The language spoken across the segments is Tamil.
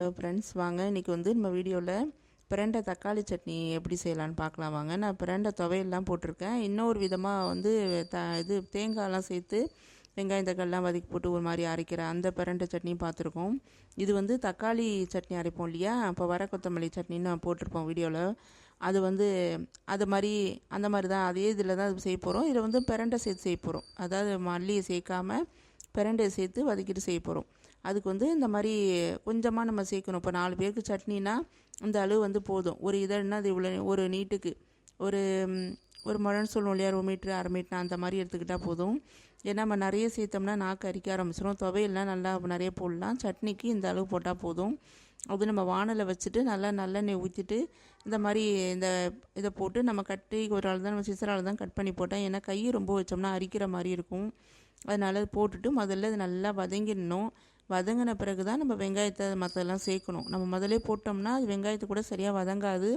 ஹலோ ஃப்ரெண்ட்ஸ் வாங்க இன்றைக்கி வந்து நம்ம வீடியோவில் பிரண்டை தக்காளி சட்னி எப்படி செய்யலான்னு பார்க்கலாம். வாங்க நான் பிரண்டை துவையெல்லாம் போட்டிருக்கேன். இன்னொரு விதமாக வந்து த இது தேங்காயெல்லாம் சேர்த்து வெங்காயம் தக்காளிலாம் வதக்கி போட்டு ஒரு மாதிரி அரைக்கிற அந்த பிரண்டை சட்னியும் பார்த்துருக்கோம். இது வந்து தக்காளி சட்னி அரைப்போம் இல்லையா? அப்போ வர கொத்தமல்லி சட்னின்னு நான் போட்டிருப்போம் வீடியோவில் அது வந்து அது மாதிரி அந்த மாதிரி தான். அதே இதில் தான் செய்ய போகிறோம் இதில் வந்து பிரண்டை சேர்த்து செய்ய போகிறோம் அதாவது மல்லியை சேர்க்காமல் பிரண்டையை சேர்த்து வதக்கிட்டு செய்ய போகிறோம் அதுக்கு வந்து இந்த மாதிரி கொஞ்சமாக நம்ம சேர்க்கணும். இப்போ நாலு பேருக்கு சட்னினா இந்த அளவு வந்து போதும். ஒரு இதழ்னா அது இவ்வளோ ஒரு நீட்டுக்கு. ஒரு ஒரு முழன்னு சொல்லுவோம் இல்லையா? ஒரு மீட்ரு அரை மீட்ரு அந்த மாதிரி எடுத்துக்கிட்டால் போதும். ஏன்னா நம்ம நிறைய சேர்த்தோம்னா நாக்கு அரிக்க ஆரம்பிச்சிடும் துவையெல்லாம் நல்லா நிறைய போடலாம். சட்னிக்கு இந்த அளவு போட்டால் போதும். அது நம்ம வானலை வச்சுட்டு நல்லா நல்லெண்ணெய் ஊற்றிட்டு இந்த மாதிரி இந்த இதை போட்டு நம்ம கட்டி ஒரு ஆள் தான் நம்ம சிசரால் தான் கட் பண்ணி போட்டோம் ஏன்னா கை ரொம்ப வச்சோம்னா அரிக்கிற மாதிரி இருக்கும். அதனால் போட்டுட்டு முதல்ல இது நல்லா வதங்கிடணும். வதங்கின பிறகு தான் நம்ம வெங்காயத்தை மற்றதெல்லாம் சேர்க்கணும். நம்ம முதலே போட்டோம்னா அது வெங்காயத்தை கூட சரியாக வதங்காது.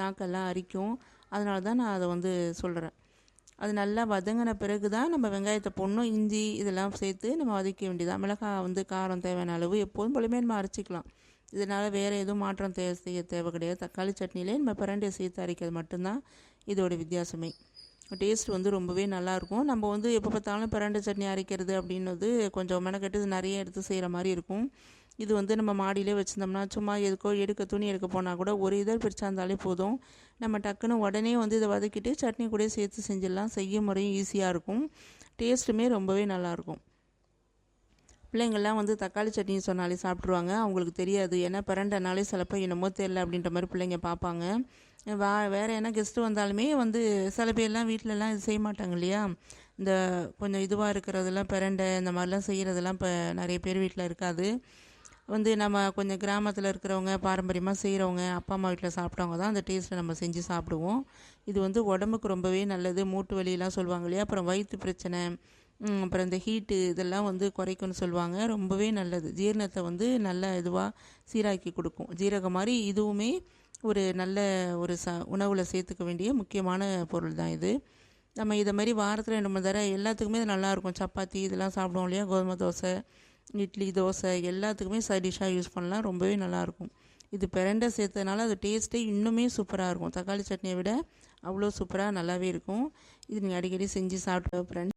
நாக்கெல்லாம் அரிக்கும். அதனால தான் நான் அதை வந்து சொல்கிறேன் அது நல்லா வதங்கின பிறகு தான் நம்ம வெங்காயத்தை போடணும் இஞ்சி இதெல்லாம் சேர்த்து நம்ம வதக்க வேண்டியதான் மிளகாய் வந்து காரம் தேவையான அளவு எப்போதும் போலுமே நம்ம அரைச்சிக்கலாம். இதனால் வேறு எதுவும் மாற்றம் தேவை செய்ய தேவை கிடையாது. தக்காளி சட்னிலே நம்ம பிரண்டையை சேர்த்து அரைக்கிறது மட்டும்தான் இதோட வித்தியாசமே. டேஸ்ட் வந்து ரொம்பவே நல்லாயிருக்கும். நம்ம வந்து எப்போ பார்த்தாலும் பிரண்டை சட்னி அரைக்கிறது அப்படின்னது கொஞ்சம் மெனக்கெட்டு நிறைய எடுத்து செய்கிற மாதிரி இருக்கும். இது வந்து நம்ம மாடியிலே வச்சுருந்தோம்னா சும்மா எதுக்கோ எடுக்க துணி எடுக்க போனால் கூட ஒரு இதழ் பிரிச்சா இருந்தாலே போதும். நம்ம டக்குன்னு உடனே வந்து இதை வதக்கிட்டு சட்னி கூட சேர்த்து செஞ்சிடலாம். செய்ய முறையும் ஈஸியாக இருக்கும். டேஸ்ட்டுமே ரொம்பவே நல்லாயிருக்கும். பிள்ளைங்கள்லாம் வந்து தக்காளி சட்னி சொன்னாலே சாப்பிட்ருவாங்க அவங்களுக்கு தெரியாது. ஏன்னா பிரண்டனாலே சிலப்போ என்னமோ தெரில அப்படின்ற மாதிரி பிள்ளைங்க பார்ப்பாங்க. வா வேறு என்ன கெஸ்ட்டு வந்தாலுமே வந்து சில பேர்லாம் வீட்டிலலாம் இது செய்ய மாட்டாங்க இல்லையா? இந்த கொஞ்சம் இதுவாக இருக்கிறதெல்லாம் பிரண்டை இந்த மாதிரிலாம் செய்கிறதெல்லாம் இப்போ நிறைய பேர் வீட்டில் இருக்காது. வந்து நம்ம கொஞ்சம் கிராமத்தில் இருக்கிறவங்க பாரம்பரியமாக செய்கிறவங்க அப்பா அம்மா வீட்டில் சாப்பிட்டவங்க தான் அந்த டேஸ்ட்டை நம்ம செஞ்சு சாப்பிடுவோம். இது வந்து உடம்புக்கு ரொம்பவே நல்லது. மூட்டு வலியெல்லாம் சொல்லுவாங்க இல்லையா? அப்புறம் வயிற்று பிரச்சனை அப்புறம் இந்த ஹீட்டு இதெல்லாம் வந்து குறைக்கும்னு சொல்லுவாங்க. ரொம்பவே நல்லது. ஜீரணத்தை வந்து நல்ல இதுவாக சீராக்கி கொடுக்கும். ஜீரகம் மாதிரி இதுவுமே ஒரு நல்ல ஒரு ச உணவில் சேர்த்துக்க வேண்டிய முக்கியமான பொருள் தான் இது. நம்ம இதை மாதிரி வாரத்தில் ரெண்டு மூணு தடவை எல்லாத்துக்குமே இது நல்லாயிருக்கும் சப்பாத்தி இதெல்லாம் சாப்பிடுவோம் இல்லையா? கோதுமை தோசை இட்லி தோசை எல்லாத்துக்குமே சைட் டிஷ்ஷாக யூஸ் பண்ணலாம். ரொம்பவே நல்லாயிருக்கும் இது பிரண்டை சேர்த்ததுனால அது டேஸ்ட்டே இன்னுமே சூப்பராக இருக்கும். தக்காளி சட்னியை விட அவ்வளோ சூப்பராக நல்லாவே இருக்கும். இது நீங்கள் அடிக்கடி செஞ்சு சாப்பிட்டு ஃப்ரெண்ட்ஸ்